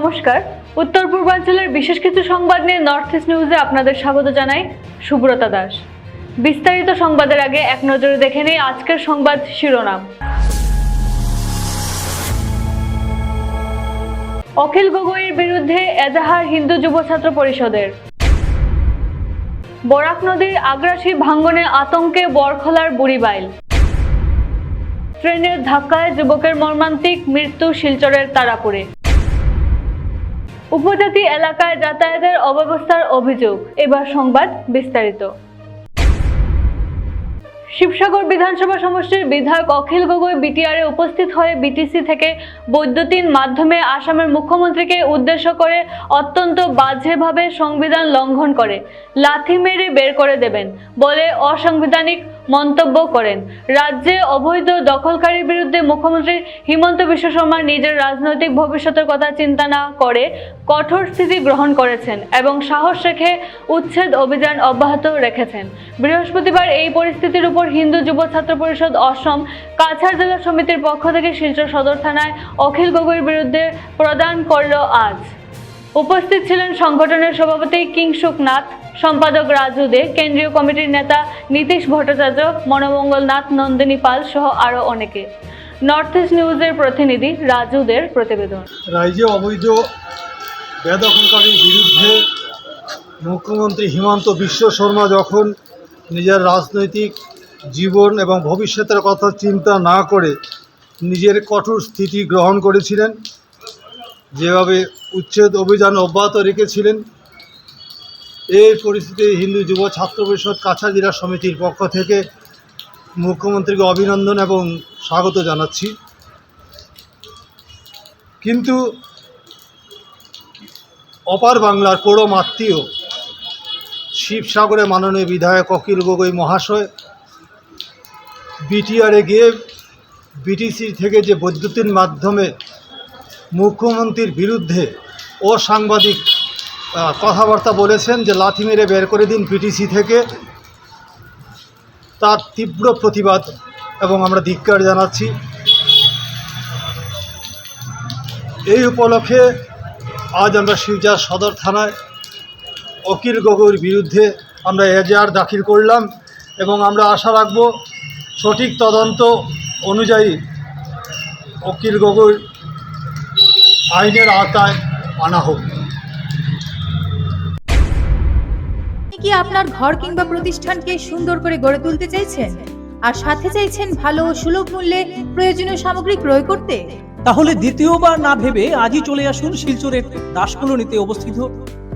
নমস্কার। উত্তর পূর্বাঞ্চলের বিশেষ কিছু সংবাদ নিয়ে নর্থ ইস্ট নিউজে আপনাদের স্বাগত জানাই সুব্রতা দাস। বিস্তারিত সংবাদের আগে এক নজরে দেখে নেই আজকের সংবাদ শিরোনাম। অখিল গগৈয়ের বিরুদ্ধে এজাহার হিন্দু যুব ছাত্র পরিষদের। বরাক নদীর আগ্রাসী ভাঙ্গনে আতঙ্কে বরখলার বুড়িবাইল ট্রেনের ধাক্কায় যুবকের মর্মান্তিক মৃত্যু শিলচরের তারাপুরে। উপজাতি এলাকায় যাতায়াতের অব্যবস্থার অভিযোগ। এবার সংবাদ বিস্তারিত। শিবসাগর বিধানসভা সমষ্টির বিধায়ক অখিল গগৈ বিটিআরে উপস্থিত হয়ে বিটিসি থেকে বৈদ্যুতিন মাধ্যমে আসামের মুখ্যমন্ত্রীকে উদ্দেশ্য করে অত্যন্ত বাজেভাবে সংবিধান লঙ্ঘন করে, লাথি মেরে বের করে দেবেন বলে অসাংবিধানিক মন্তব্য করেন। রাজ্যে অবৈধ দখলকারীর বিরুদ্ধে মুখ্যমন্ত্রী হিমন্ত বিশ্ব শর্মা নিজের রাজনৈতিক ভবিষ্যতের কথা চিন্তা না করে কঠোর স্থিতি গ্রহণ করেছেন এবং সাহস রেখে উচ্ছেদ অভিযান অব্যাহত রেখেছেন। বৃহস্পতিবার এই পরিস্থিতির উপর হিন্দু যুব ছাত্র পরিষদ অসম, কাছাড় জেলা সমিতির পক্ষ থেকে শিলচর সদর থানায় অখিল গগৈর বিরুদ্ধে প্রদান করল আজ। উপস্থিত ছিলেন সংগঠনের সভাপতি কিংসুক নাথ সম্পাদক রাজু দে, কেন্দ্রীয় কমিটির নেতা নীতিশ ভট্টাচার্য, মনোমঙ্গল নাথ, নন্দিনী পাল সহ আরও অনেকে। নর্থ ইস্ট নিউজের প্রতিনিধি রাজু দের প্রতিবেদন। রাজ্যে অবৈধ বেদখলকারীর বিরুদ্ধে মুখ্যমন্ত্রী হিমন্ত বিশ্ব শর্মা যখন নিজের রাজনৈতিক জীবন এবং ভবিষ্যতের কথা চিন্তা না করে নিজের কঠোর স্থিতি গ্রহণ করেছিলেন। যেভাবে উচ্ছেদ অভিযান অব্যাহত রেখেছিলেন, এই পরিস্থিতি হিন্দু যুব ছাত্র পরিষদ কাছাড় জেলা সমিতির পক্ষ থেকে মুখ্যমন্ত্রীকে অভিনন্দন এবং স্বাগত জানাচ্ছি। কিন্তু অপার বাংলার পরম আত্মীয় শিবসাগরে মাননীয় বিধায়ক অখিল গগৈ মহাশয় বিটিআরে গিয়ে বিটিসি থেকে যে বৈদ্যুতিন মাধ্যমে মুখ্যমন্ত্রীর বিরুদ্ধে অসাংবাদিক কথাবার্তা বলেছেন যে লাথি মেরে বের করে দিন পিটিসি থেকে, তার তীব্র প্রতিবাদ এবং আমরা ধিক্কার জানাচ্ছি। এই উপলক্ষে আজ আমরা শিলচর সদর থানায় অকিল গগৈর বিরুদ্ধে আমরা এজাহার দাখিল করলাম এবং আমরা আশা রাখব সঠিক তদন্ত অনুযায়ী অকিল গগৈর আইনের আওতায় আনা হোক। কি আপনার ঘর কিংবা প্রতিষ্ঠানকে সুন্দর করে গড়ে তুলতে চাইছেন? আর সাথে চাইছেন ভালো ও সুলভ মূল্যে প্রয়োজনীয় সামগ্রী ক্রয় করতে? তাহলে দ্বিতীয়বার না ভেবে আজই চলে আসুন শিলচরের দাসকলোনিতে অবস্থিত।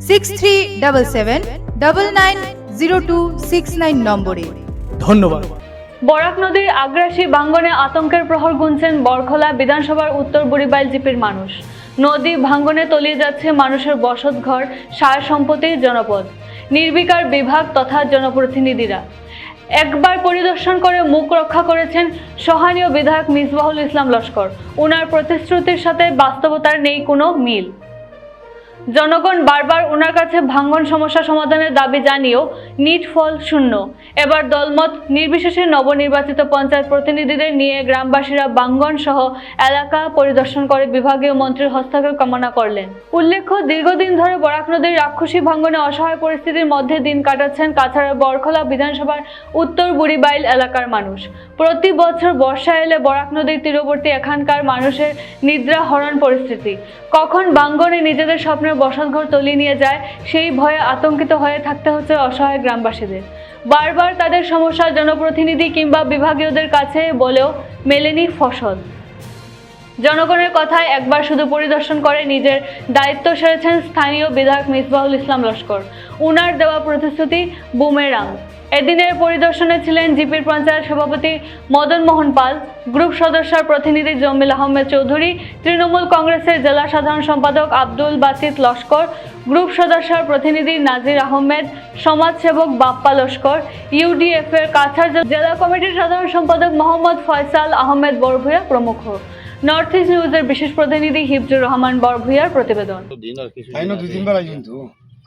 six three double seven double nine zero two six nine নম্বরে। ধন্যবাদ। বরাক নদীর আগ্রাসী ভাঙ্গনে আতঙ্কের প্রহর গুনছেন বরখলা বিধানসভার উত্তর বুড়িবাইল জিপির মানুষ। নদী ভাঙ্গনে তলিয়ে যাচ্ছে মানুষের বসতঘর সার সম্পত্তির জনপদ। নির্বিকার বিভাগ তথা জনপ্রতিনিধিরা। একবার পরিদর্শন করে মুখ রক্ষা করেছেন সহানীয় বিধায়ক মিসবাহুল ইসলাম লস্কর। ওনার প্রতিশ্রুতির সাথে বাস্তবতার নেই কোনো মিল। জনগণ বারবার ওনার কাছে ভাঙ্গন সমস্যা সমাধানের দাবি জানিয়েও নিট ফল শূন্য। এবার দলমত নির্বিশেষে নবনির্বাচিত পঞ্চায়েত প্রতিনিধিদের নিয়ে গ্রামবাসীরা বাঙ্গন সহ এলাকা পরিদর্শন করে বিভাগীয় মন্ত্রীর হস্তক্ষেপ কামনা করলেন। উল্লেখ্য, দীর্ঘদিন ধরে বরাক নদীর রাক্ষসী ভাঙ্গনে অসহায় পরিস্থিতির মধ্যে দিন কাটাচ্ছেন কাছাড়ের বরখলা বিধানসভার উত্তর বুড়িবাইল এলাকার মানুষ। প্রতি বছর বর্ষা এলে বরাক নদীর তীরবর্তী এখানকার মানুষের নিদ্রা হরণ পরিস্থিতি। কখন বাঙ্গনে নিজেদের স্বপ্নের বসতঘর তলিয়ে নিয়ে যায়, সেই ভয়ে আতঙ্কিত হয়ে থাকতে হচ্ছে অসহায় গ্রামবাসীদের। বারবার তাদের সমস্যা জনপ্রতিনিধি কিংবা বিভাগীয়দের কাছে বলেও মেলেনি ফসল। জনগণের কথায় একবার শুধু পরিদর্শন করে নিজের দায়িত্ব সেরেছেন স্থানীয় বিধায়ক মিসবাহুল ইসলাম লস্কর। উনার দেওয়া প্রতিশ্রুতি বুমেরাং। এদিনের পরিদর্শনে ছিলেন জিপির পঞ্চায়েত সভাপতি মদন মোহন পাল গ্রুপ সদস্যর প্রতিনিধি জমিল আহমেদ চৌধুরী তৃণমূল কংগ্রেসের জেলা সাধারণ সম্পাদক আব্দুল বাসিত লস্কর গ্রুপ সদস্যর প্রতিনিধি নাজির আহমেদ সমাজসেবক বাপ্পা লস্কর ইউডিএফ এর কাছাড় জেলা কমিটির সাধারণ সম্পাদক মোহাম্মদ ফয়সাল আহমেদ বরভুয়া প্রমুখ। নর্থ ইস্ট নিউজের বিশেষ প্রতিনিধি হিফজুর রহমান বরভুইয়ার প্রতিবেদন।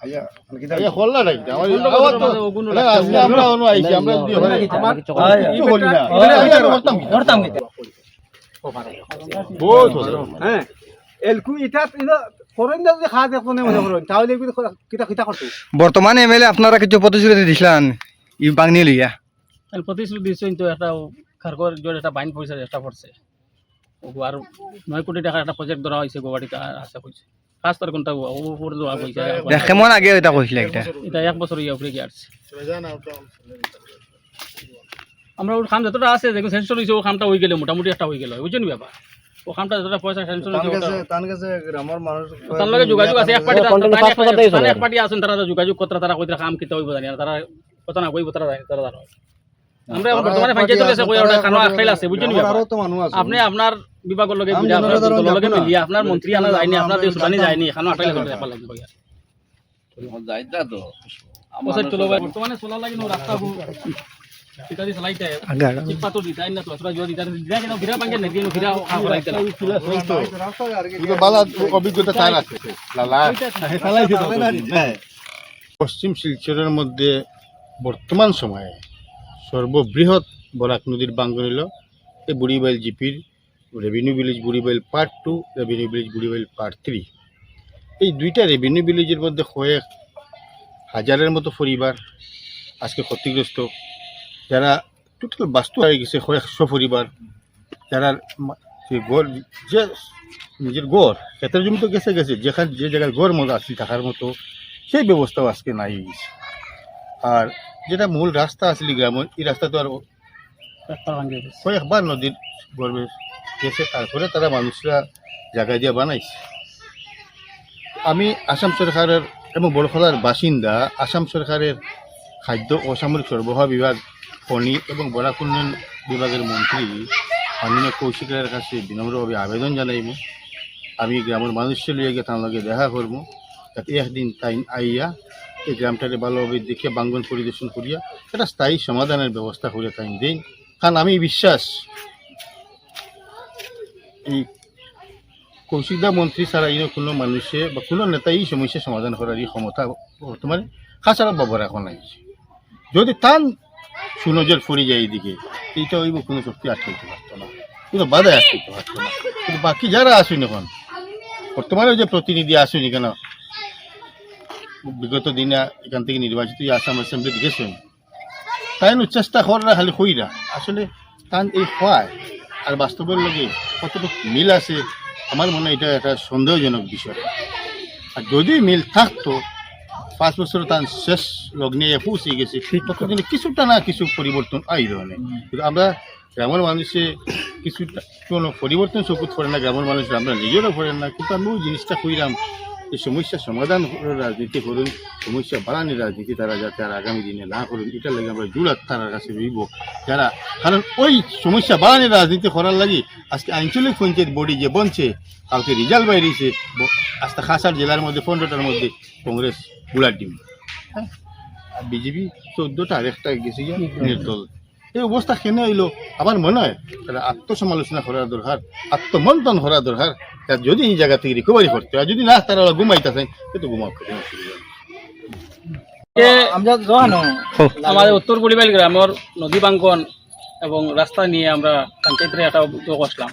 আইনো দুই তিনবার আইছেন তো আইয়া মানে কিতা আইয়া হল্লা নাকি আমার আবার তো না, আজকে আমরা অন্য আইছি আমরা দুই হলে কিছু বলি না। আইয়া করতাম কি? বহুত হলো। হ্যাঁ এলকু ইটা ইনো করেন যদি খা দেখো নে মনে করেন তাহলে এগুলো কিতা কিতা করতো? বর্তমানে এমএলএ আপনারা কিছু প্রতিশ্রুতি দিছিলেন ই বাংনি লইয়া তাহলে প্রতিশ্রুতি দিচ্ছেন তো একটা খারগর জোর একটা বাইন পয়সা চেষ্টা করছে আর নয় কোটি টাকার একটা প্রজেক্ট ধরা হয়েছে গুয়াহাটিতে আশা করছে তার উপর কেমন আগে এটা কইছিল এটা এটা এক বছর ইয়ে উপরে গিয়ে আমরা ওর খাম যতটা আছে দেখুন সেন্সর হয়েছে ও খামটা হয়ে গেলে মোটামুটি একটা হয়ে গেল বুঝছেন ব্যাপার ও খামটা যতটা পয়সা সেন্সর তান হয়েছে কাছে গ্রামের মানুষ তার লগে যোগাযোগ আছে এক পার্টি এক পার্টি আছেন তারা যোগাযোগ করতে তারা কইতে কাম কিতে হইব জানি তারা কথা না কইব তারা তারা জানো আমরা বর্তমানে পঞ্চায়েতের কাছে কই ওটা কানো ফাইল আছে বুঝছেন ব্যাপার আছে। আপনি আপনার বিভাগের লগে লগে আপনার মন্ত্রী আনা যায়নি আপনার দেশ সুদানি যায়নি এখানে আটাইলে করে ব্যাপার লাগবে ভাইয়া বছর চলো বর্তমানে চলা লাগে নো রাস্তা হু ইত্যাদি চলাইতে ঠিক পাতো দিতা না তো আসলে যদি দিতা দিতা কেন ভিড়া ভাঙে নাকি ভিড়া খাওয়া করাইতে না বালা অভিজ্ঞতা তার আছে। লালা হ্যাঁ। পশ্চিম শিলচরের মধ্যে বর্তমান সময়ে সর্ববৃহৎ বরাক নদীর বাঙ্গনিল এই বুড়িবাইল জিপির revenue village Buribail part two revenue village Buribail part three এই দুইটা রেভিনিউ ভিলেজের মধ্যে কয়েক হাজারের মতো পরিবার আজকে ক্ষতিগ্রস্ত। যারা টোটাল বাস্তু হয়ে গেছে কয়েকশো পরিবার। যারা গড় যে নিজের গড় ক্ষেতের জমি তো গেছে গেছে যেখানে যে জায়গায় গড় মতো আছে থাকার মতো সেই ব্যবস্থাও আজকে নাই হয়ে গেছে আর যেটা মূল রাস্তা আসলে গ্রামের এই রাস্তা তো আর। কয়েকবার নদীর গর্বে গেছে, তারপরে তারা মানুষরা জায়গা দিয়ে বানাইছে। আমি আসাম সরকারের এবং বড়খলার বাসিন্দা, আসাম সরকারের খাদ্য ও সামরিক সরবরাহ বিভাগ, খনি এবং বরাক উন্নয়ন বিভাগের মন্ত্রী মাননীয় কৌশিকের কাছে বিনম্রভাবে আবেদন জানাইব। আমি গ্রামের মানুষের লিয়ে গিয়ে তার লগে দেখা করব। যাতে একদিন তাই আইয়া এই গ্রামটাকে ভালোভাবে দেখে বাঙ্গন পরিদর্শন করিয়া একটা স্থায়ী সমাধানের ব্যবস্থা করিয়া তাই দিন। কারণ আমি বিশ্বাস এই কৌশিকদা মন্ত্রী ছাড়া ইনো কোনো মানুষে বা কোনো নেতা এই সমস্যা সমাধান করার এই ক্ষমতা বর্তমানে খাসারা বাবার এখন নাই যদি টান সুনজর পড়ে যায় এইদিকে, এইটা হইব কোনো শক্তি আটকাইতে পারতো না কোনো বাধা আটকাইতে পারতো না কিন্তু বাকি যারা আসুন এখন বর্তমানে যে প্রতিনিধি আসুন কেন, বিগত দিনে এখান থেকে নির্বাচিত আসাম অ্যাসেম্বলিতে গেছেন তাই চেষ্টা করা খালি কইরা আসলে তান এই হয় আর বাস্তবের লগে কতটুকু মিল আছে আমার মনে হয় এটা একটা সন্দেহজনক বিষয়। আর যদি মিল থাকতো পাঁচ বছর তার শেষ লগ্নে পৌঁছে গেছে ততদিনে কিছুটা না কিছু পরিবর্তন আই ধরনের। কিন্তু আমরা গ্রামের মানুষে কিছুটা কোনো পরিবর্তন চকুত করে না গ্রামের মানুষের আমরা নিজেরও পড়েন না কিন্তু আমি ওই জিনিসটা কইরাম যে সমস্যা সমাধান রাজনীতি করুন, সমস্যা বাড়ানোর রাজনীতি তারা যাতে আর আগামী দিনে না করুন এটা লাগে আমরা জুড়াত তার কাছে রইব। যারা, কারণ ওই সমস্যা বাড়ানোর রাজনীতি করার লাগে আজকে আঞ্চলিক পঞ্চায়েত বডি যে বনছে, কালকে রেজাল্ট বাইরেছে আজকে খাসার জেলার মধ্যে, পনেরোটার মধ্যে কংগ্রেস বুলার ডিম হ্যাঁ আর বিজেপি চোদ্দোটা, আর একটা গেছে গিয়া নির্দল। এই অবস্থা কেন হইল? আমার মনে হয়, তারা আত্মসমালোচনা করা দরকার, আত্মমন্থন করা দরকার। তার যদি এই জায়গা থেকে রিকভারি করতে হয় যদি না তারা ঘুমাইতেছে তো ঘুমাও অসুবিধা আমাদের উত্তর বুড়িবাইল গ্রামের নদী বাঙ্কন এবং রাস্তা নিয়ে আমরা পঞ্চায়েতের একটা উদ্যোগ আসলাম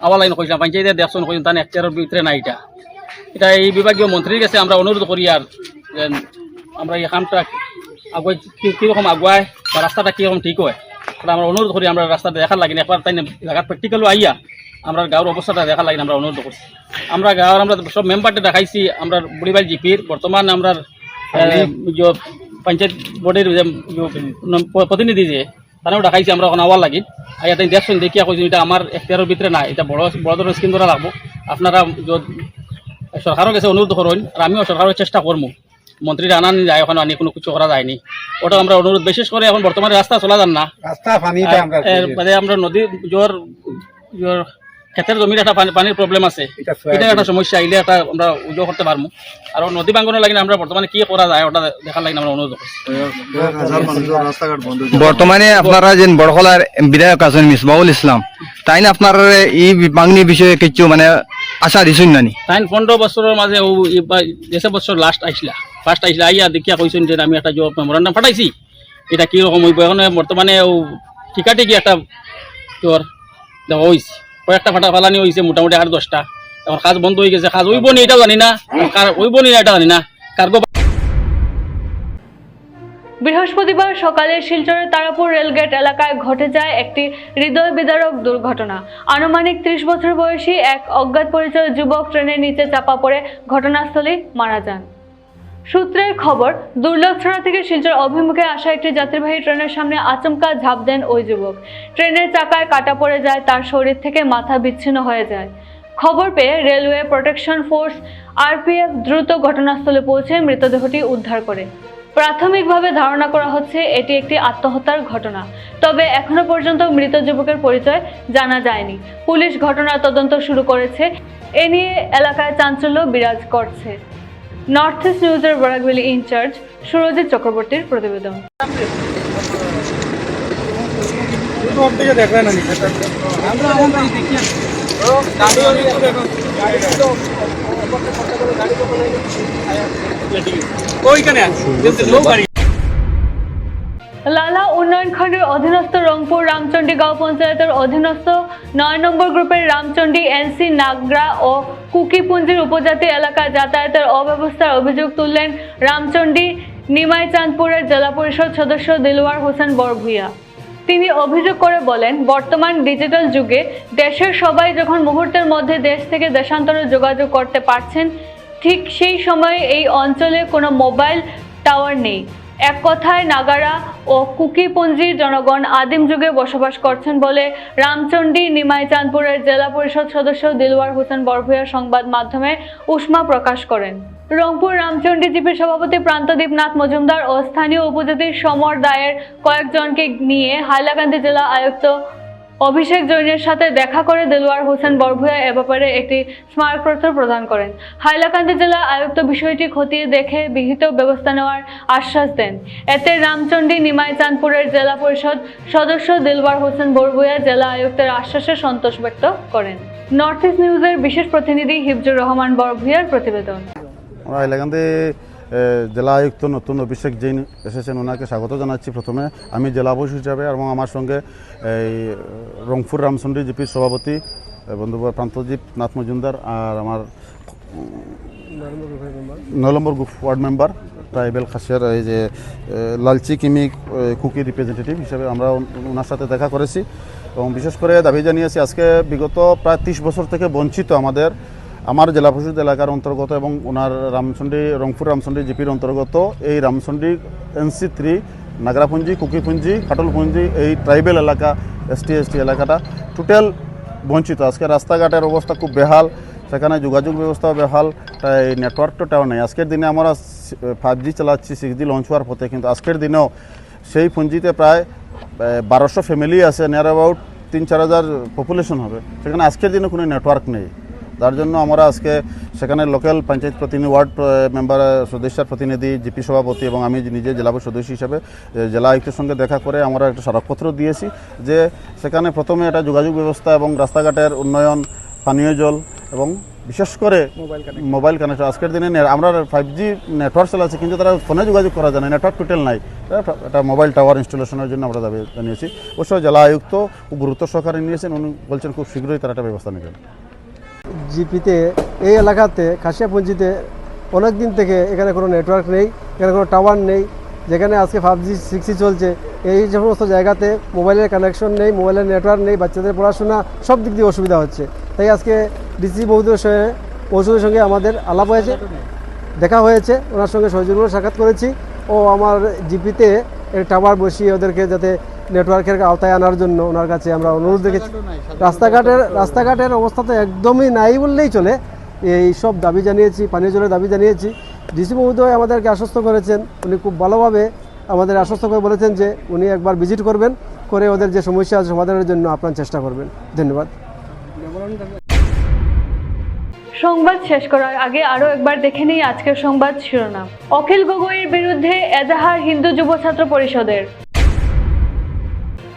আবার লাইন কইলাম পঞ্চায়েতের দেখছেন কইলাম তার একটার ভিতরে না এটা। এটা এই বিভাগীয় মন্ত্রীর কাছে আমরা অনুরোধ করি আর যে আমরা এই কামটা আগুয়াই কি- কীরকম আগুয়ায় বা রাস্তাটা কীরকম ঠিক হয় আমরা অনুরোধ করি আমরা রাস্তাটা দেখার লাগে না একবার তাই জায়গা প্র্যাকটিক্যালও আইয়া আমরা গাঁর অবস্থাটা দেখার লাগে আমরা অনুরোধ করছি। আমরা গাঁর আমরা সব মেম্বারটা দেখাইছি আমরা বুড়িবাইল জিপির বর্তমান আমরা পঞ্চায়েত বোর্ডের প্রতিনিধি যে তারাও দেখাইছি আমরা এখন আওয়ার লাগি। আর ইয়াতে দেখছেন দেখিয়া কইছেন এটা আমার এখতিয়ারের ভিতরে না এটা বড় বড় ধরনের স্কিম ধরা লাগবো। আপনারা যত সরকারের কাছে অনুরোধ করুন আর আমিও সরকারের চেষ্টা করব মন্ত্রীরা আনান যায় এখন আনি কোনো কিছু করা যায়নি। ওটা আমরা অনুরোধ বিশেষ করে এখন বর্তমানে রাস্তা চলা যান না। রাস্তা পানিটা আমরা নদী জ্বর ক্ষেতের জমির একটা পানি- পানির প্রবলেম আছে। এটা এটা একটা সমস্যা আইলে একটা আমরা উজো করতে পারব। আর নদী বাঙ্গনের লাগে আমরা বর্তমানে কি করা যায় ওটা দেখার লাগে আমরা অনুরোধ বর্তমানে আপনারা যে বড়খলার বিধায়ক আছেন মিসবাউল ইসলাম তাই না আপনার এই বাংনি বিষয়ে কিছু মানে আশা দিছুন নানি? তাইন পনেরো বছরের মাঝে ও দেশে বছর লাস্ট আইসলা ফার্স্ট আইসলা আইয়া দেখিয়া কইছেন যে আমি একটা জব মেমোরান্ডাম ফাটাইছি এটা কি রকম হইব? এখন বর্তমানে ও ঠিকাঠিকি একটা তোর দেওয়া হয়েছে কয়েকটা ফাটা ফালানি হয়েছে মোটামুটি আর দশটা। এখন কাজ বন্ধ হয়ে গেছে, কাজ হইব নি এটাও জানি না। কার হইব নি এটা জানি না। কার্গো বৃহস্পতিবার সকালে শিলচরের তারাপুর রেলগেট এলাকায় ঘটে যায় একটি হৃদয় বিদারক দুর্ঘটনা। আনুমানিক ত্রিশ বছর বয়সী এক অজ্ঞাত পরিচয় যুবক ট্রেনের নিচে চাপা পড়ে, ঘটনাস্থলেই মারা যান। সূত্রের খবর দুর্লভছড়া থেকে শিলচর অভিমুখে আসা একটি যাত্রীবাহী ট্রেনের সামনে আচমকা ঝাঁপ দেন ওই যুবক। ট্রেনের চাকায় কাটা পড়ে যায়, তার শরীর থেকে মাথা বিচ্ছিন্ন হয়ে যায়। খবর পেয়ে রেলওয়ে প্রোটেকশন ফোর্স, আরপিএফ দ্রুত ঘটনাস্থলে পৌঁছে মৃতদেহটি উদ্ধার করে। প্রাথমিকভাবে ধারণা করা হচ্ছে, এটি একটি আত্মহত্যার ঘটনা। তবে এখনও পর্যন্ত মৃত যুবকের পরিচয় জানা যায়নি। পুলিশ ঘটনার তদন্ত শুরু করেছে। এ নিয়ে এলাকায় চাঞ্চল্য বিরাজ করছে। নর্থ ইস্ট নিউজের বরাকভ্যালি ইনচার্জ সুরজিৎ চক্রবর্তীর প্রতিবেদন। লালা উন্নয়ন খণ্ডের অধীনস্থ রংপুর রামচন্ডী গাঁও পঞ্চায়েতের অধীনস্থ নয় নম্বর গ্রুপের রামচন্ডী এনসি নাগরা ও কুকিপুঞ্জির উপজাতি এলাকায় যাতায়াতের অব্যবস্থার অভিযোগ তুললেন রামচন্ডী নিমাই চাঁদপুরের জেলা পরিষদ সদস্য দিলওয়ার হোসেন বরভুইয়া। তিনি অভিযোগ করে বলেন, বর্তমান ডিজিটাল যুগে দেশের সবাই যখন মুহূর্তের মধ্যে দেশ থেকে দেশান্তরে যোগাযোগ করতে পারছেন, ঠিক সেই সময়ে এই অঞ্চলে কোনো মোবাইল টাওয়ার নেই। এক কথায় নাগারা ও কুকিপঞ্জির জনগণ আদিম যুগে বসবাস করছেন বলে রামচন্ডী নিমাই চাঁদপুরের জেলা পরিষদ সদস্য দিলওয়ার হোসেন বরভুয়া সংবাদ মাধ্যমে উষ্মা প্রকাশ করেন। রংপুর রামচন্ডী জিপির সভাপতি প্রান্তদীপ নাথ মজুমদার ও স্থানীয় উপজাতির সমর দায়ের কয়েকজনকে নিয়ে হাইলাকান্দি জেলা আয়ুক্ত অভিষেক জৈনের সাথে দেখা করে দেলোয়ার হোসেন বরভুয়া এ ব্যাপারে একটি স্মারকপত্র প্রদান করেন। হাইলাকান্দি জেলা আয়ুক্ত বিষয়টি খতিয়ে দেখে বিহিত ব্যবস্থা নেওয়ার আশ্বাস দেন। এতে রামচন্ডী নিমাই চাঁদপুরের জেলা পরিষদ সদস্য দিলওয়ার হোসেন বরভুয়া জেলা আয়ুক্তের আশ্বাসে সন্তোষ ব্যক্ত করেন। নর্থ ইস্ট নিউজের বিশেষ প্রতিনিধি হিফজুর রহমান বরভূয়ার প্রতিবেদন। এলাকাতে জেলা আয়ুক্ত নতুন অভিষেক জৈন এসেছেন, ওনাকে স্বাগত জানাচ্ছি প্রথমে। আমি জেলা বস হিসাবে এবং আমার সঙ্গে এই, রংপুর রামচন্দ্রী জিপির সভাপতি বন্ধু প্রান্তজিৎ নাথ মজুমদার আর আমার নয় নম্বর ওয়ার্ড মেম্বার, ট্রাইবেল খাসিয়ার, এই যে লালচি কিমি কুকি রিপ্রেজেন্টেটিভ হিসেবে আমরা ওনার সাথে দেখা করেছি। এবং বিশেষ করে দাবি জানিয়েছি, আজকে বিগত প্রায় ত্রিশ বছর থেকে বঞ্চিত আমাদের আমার জেলা পরিষদ এলাকার অন্তর্গত এবং ওনার রামচন্ডী, রংপুর রামচন্ডী জিপির অন্তর্গত এই রামচন্ডী এনসি থ্রি, নাগরাপুঞ্জি, কুকিপুঞ্জি, কাটলপুঞ্জি, এই ট্রাইবেল এলাকা, এসটি এসটি এলাকাটা টোটাল বঞ্চিত। আজকে রাস্তাঘাটের অবস্থা খুব বেহাল, সেখানে যোগাযোগ ব্যবস্থাও বেহাল, তাই নেটওয়ার্কটাও নেই। আজকের দিনে আমরা ফাইভ জি চালাচ্ছি সিক্স জি লঞ্চ হওয়ার পথে, কিন্তু আজকের দিনেও সেই পুঞ্জিতে প্রায় বারোশো ফ্যামিলি আছে নিয়ার অ্যাবাউট তিন, চার হাজার পপুলেশন হবে। সেখানে আজকের দিনে কোনো নেটওয়ার্ক নেই। তার জন্য আমরা আজকে সেখানে লোকাল পঞ্চায়েত প্রতিনিধি ওয়ার্ড মেম্বার সদস্যের প্রতিনিধি জিপি সভাপতি এবং আমি নিজে জেলা সদস্য হিসাবে জেলা আয়ুক্তের সঙ্গে দেখা করে আমরা একটা স্মারকপত্র দিয়েছি যে সেখানে প্রথমে একটা যোগাযোগ ব্যবস্থা এবং রাস্তাঘাটের উন্নয়ন পানীয় জল এবং বিশেষ করে মোবাইল কানেকশন আজকের দিনে আমরা ফাইভ জি নেটওয়ার্ক চালাচ্ছি কিন্তু তারা ফোনে যোগাযোগ করা যায় না নেটওয়ার্ক টোটাল নাই। এটা একটা মোবাইল টাওয়ার ইনস্টলেশনের জন্য আমরা দাবি জানিয়েছি। অবশ্য জেলা আয়ুক্ত খুব গুরুত্ব সহকারে নিয়েছেন উনি বলছেন খুব শীঘ্রই তারা একটা ব্যবস্থা নেবেন। জিপিতে, এই এলাকাতে খাসিয়াপুঞ্জিতে অনেক দিন থেকে এখানে কোনো নেটওয়ার্ক নেই, এখানে কোনো টাওয়ার নেই, যেখানে আজকে ফাইভ জি সিক্স জি চলছে। এই সমস্ত জায়গাতে মোবাইলের কানেকশন নেই মোবাইলের নেটওয়ার্ক নেই, বাচ্চাদের পড়াশোনা, সব দিক দিয়ে অসুবিধা হচ্ছে। তাই আজকে ডিসি মহোদয়ের সঙ্গে মহোদয়ের সঙ্গে আমাদের আলাপ হয়েছে, দেখা হয়েছে। ওনার সঙ্গে সহযোগিতা সাক্ষাৎ করেছি। ও আমার জিপিতে টাওয়ার বসিয়ে ওদেরকে যাতে নেটওয়ার্কের আওতায় আনার জন্য ওনার কাছে আমরা অনুরোধ রেখেছি। রাস্তাঘাটের রাস্তাঘাটের অবস্থা তো একদমই নাই বললেই চলে। এই সব দাবি জানিয়েছি পানীয় জলের দাবি জানিয়েছি। ডিসি মহোদয় আমাদেরকে আশ্বস্ত করেছেন উনি খুব ভালোভাবে আমাদের আশ্বস্ত করে বলেছেন যে উনি একবার ভিজিট করবেন করে ওদের যে সমস্যা আছে সমাধানের জন্য আপনার চেষ্টা করবেন। ধন্যবাদ। সংবাদ শেষ করার আগে আরও একবার দেখে নিই আজকের সংবাদ শিরোনাম। অখিল গগৈয়ের বিরুদ্ধে এজাহার হিন্দু যুব ছাত্র পরিষদের।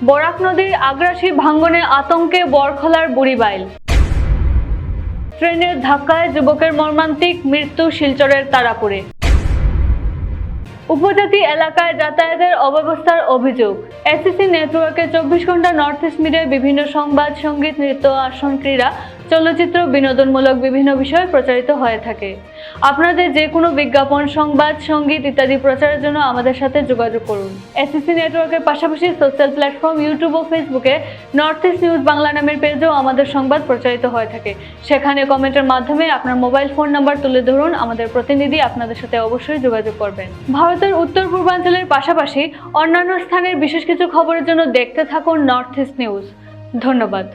বরাক নদীর আগ্রাসী ভাঙ্গনে আতঙ্কে বরখলার বুড়িবাইল ট্রেনের ধাক্কায় যুবকের মর্মান্তিক মৃত্যু শিলচরের তারাপুরে। উপজাতি এলাকায় যাতায়াতের অব্যবস্থার অভিযোগ। এসিসি নেটওয়ার্কে চব্বিশ ঘণ্টা নর্থ ইস্ট মিডিয়ায় বিভিন্ন সংবাদ, সংগীত, নৃত্য, আসন, ক্রীড়া চলচ্চিত্র বিনোদনমূলক বিভিন্ন বিষয় প্রচারিত হয়ে থাকে। আপনাদের যে কোনো বিজ্ঞাপন, সংবাদ, সংগীত ইত্যাদি প্রচারের জন্য আমাদের সাথে যোগাযোগ করুন। এসিসি নেটওয়ার্কের পাশাপাশি সোশ্যাল প্ল্যাটফর্ম ইউটিউব ও ফেসবুকে নর্থ ইস্ট নিউজ বাংলা নামের পেজেও আমাদের সংবাদ প্রচারিত হয়ে থাকে। সেখানে কমেন্টের মাধ্যমে আপনার মোবাইল ফোন নাম্বার তুলে ধরুন, আমাদের প্রতিনিধি আপনাদের সাথে অবশ্যই যোগাযোগ করবেন। ভারতের উত্তর পূর্বাঞ্চলের পাশাপাশি অন্যান্য স্থানের বিশেষ কিছু খবরের জন্য দেখতে থাকুন নর্থ ইস্ট নিউজ ধন্যবাদ।